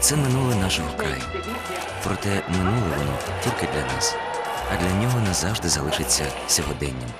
Це минуле нашого краю. Проте минуле воно тільки для нас, а для нього назавжди залишиться сьогоденням.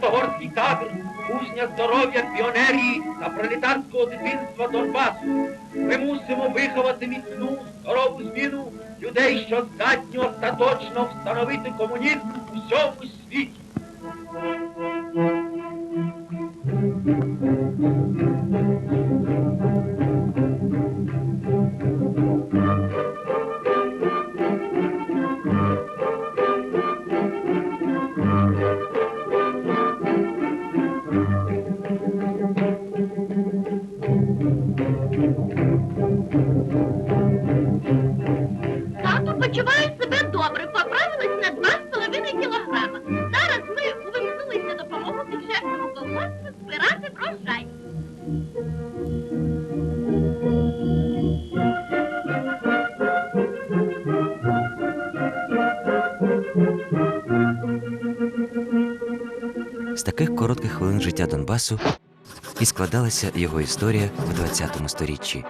Святогорський кадр, кузня здоров'я піонерії та пролетарського дитинства Донбасу. Ми мусимо виховати міцну, здорову зміну людей, що здатні остаточно встановити комунізм у всьому світі. Тато почуває себе добре, поправилась на два з половиною кілограма. Зараз ми увімкнулися допомогу підшефному колгоспу збирати врожай. З таких коротких хвилин життя Донбасу і складалася його історія в 20 сторіччі.